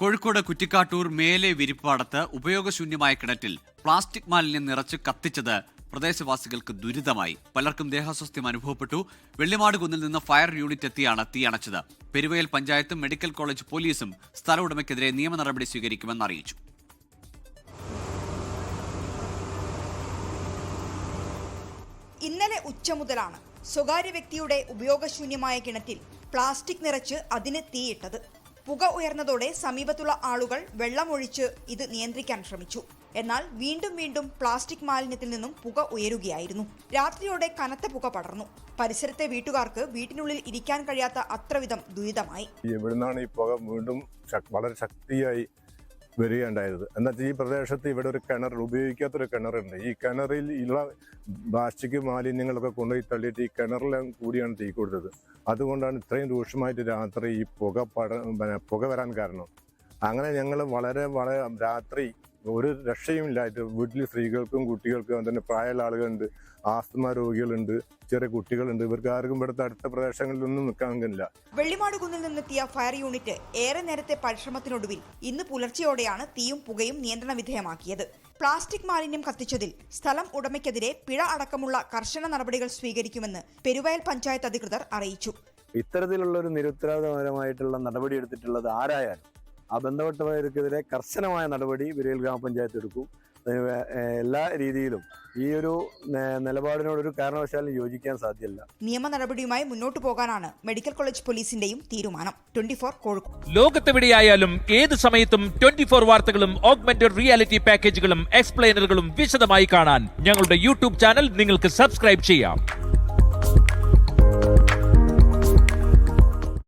കോഴിക്കോട് കുറ്റിക്കാട്ടൂർ മേലെ വിരിപ്പാടത്ത് ഉപയോഗശൂന്യമായ കിണറ്റിൽ പ്ലാസ്റ്റിക് മാലിന്യം നിറച്ച് കത്തിച്ചത് പ്രദേശവാസികൾക്ക് ദുരിതമായി. പലർക്കും ദേഹാസ്വസ്ഥ്യം അനുഭവപ്പെട്ടു. വെള്ളിമാട് കുന്നിൽ നിന്ന് ഫയർ യൂണിറ്റ് എത്തിയാണ് തീ അണച്ചത്. പെരുവയൽ പഞ്ചായത്തും മെഡിക്കൽ കോളേജ് പോലീസും സ്ഥല ഉടമയ്ക്കെതിരെ നിയമ നടപടി സ്വീകരിക്കുമെന്ന് അറിയിച്ചു. ഇന്നലെ ഉച്ച മുതലാണ് സ്വകാര്യ വ്യക്തിയുടെ ഉപയോഗശൂന്യമായ കിണറ്റിൽ പ്ലാസ്റ്റിക് നിറച്ച് അതിന് തീയിട്ടത്. പുക ഉയർന്നതോടെ സമീപത്തുള്ള ആളുകൾ വെള്ളമൊഴിച്ച് ഇത് നിയന്ത്രിക്കാൻ ശ്രമിച്ചു. എന്നാൽ വീണ്ടും വീണ്ടും പ്ലാസ്റ്റിക് മാലിന്യത്തിൽ നിന്നും പുക ഉയരുകയായിരുന്നു. രാത്രിയോടെ കനത്ത പുക പടർന്നു. പരിസരത്തെ വീട്ടുകാർക്ക് വീട്ടിനുള്ളിൽ ഇരിക്കാൻ കഴിയാത്ത അത്രവിധം ദുരിതമായി. എവിടുന്നാണ് ഈ പുക വീണ്ടും വളരെ ശക്തിയായി വരികയുണ്ടായത്. എന്നുവെച്ചാൽ ഈ പ്രദേശത്ത് ഇവിടെ ഒരു കിണർ ഉപയോഗിക്കാത്തൊരു കിണറുണ്ട്. ഈ കിണറിൽ ഉള്ള പ്ലാസ്റ്റിക് മാലിന്യങ്ങളൊക്കെ കൊണ്ടുപോയി തള്ളിയിട്ട് ഈ കിണറിലും കൂടിയാണ് തീ കൊടുത്തത്. അതുകൊണ്ടാണ് ഇത്രയും രൂക്ഷമായിട്ട് രാത്രി ഈ പുക പട പുക വരാൻ കാരണം. അങ്ങനെ ഞങ്ങൾ വളരെ വളരെ രാത്രി ഒരു രക്ഷയും ഇല്ലായിട്ട് വീട്ടിൽ സ്ത്രീകൾക്കും കുട്ടികൾക്കും തന്നെ പ്രായമുള്ള ആളുകളുണ്ട്. ആസ്തമ രോഗികളുണ്ട് ചെറിയ കുട്ടികളുണ്ട്. ഇവർക്ക് ആർക്കും ഇവിടുത്തെ അടുത്ത പ്രദേശങ്ങളിലൊന്നും നിൽക്കാൻ കഴിയില്ല. വെള്ളിമാട് കുന്നിൽ നിന്നെത്തിയ ഫയർ യൂണിറ്റ് ഏറെ നേരത്തെ പരിശ്രമത്തിനൊടുവിൽ ഇന്ന് പുലർച്ചെയോടെയാണ് തീയും പുകയും നിയന്ത്രണ വിധേയമാക്കിയത്. പ്ലാസ്റ്റിക് മാലിന്യം കത്തിച്ചതിൽ സ്ഥലം ഉടമയ്ക്കെതിരെ പിഴ അടക്കമുള്ള കർശന നടപടികൾ സ്വീകരിക്കുമെന്ന് പെരുവയൽ പഞ്ചായത്ത് അധികൃതർ അറിയിച്ചു. ഇത്തരത്തിലുള്ള ഒരു നിരുത്തരവാദപരമായിട്ടുള്ള നടപടി എടുത്തിട്ടുള്ളത് ആരായാലും ആ ബന്ധപ്പെട്ടവർക്കെതിരെ കർശനമായ നടപടി വിരയിൽ ഗ്രാമപഞ്ചായത്ത് എടുക്കും. എല്ലാ രീതിയിലും ഈ ഒരു നിലപാടിനോട് നിലപാടിനോടൊരു കാരണവശാലും യോജിക്കാൻ സാധ്യമല്ല നിയമ നടപടിയുമായി മുന്നോട്ട് പോകാനാണ് മെഡിക്കൽ കോളേജ് പോലീസിന്റെയും തീരുമാനം. Twenty four Kozhikode. ലോകത്തെവിടെയായാലും ഏത് സമയത്തും ട്വന്റി ഫോർ വാർത്തകളും ഓഗ്മെന്റഡ് റിയാലിറ്റി പാക്കേജുകളും എക്സ്പ്ലെയിനറുകളും വിശദമായി കാണാൻ ഞങ്ങളുടെ യൂട്യൂബ് ചാനൽ നിങ്ങൾക്ക് സബ്സ്ക്രൈബ് ചെയ്യാം.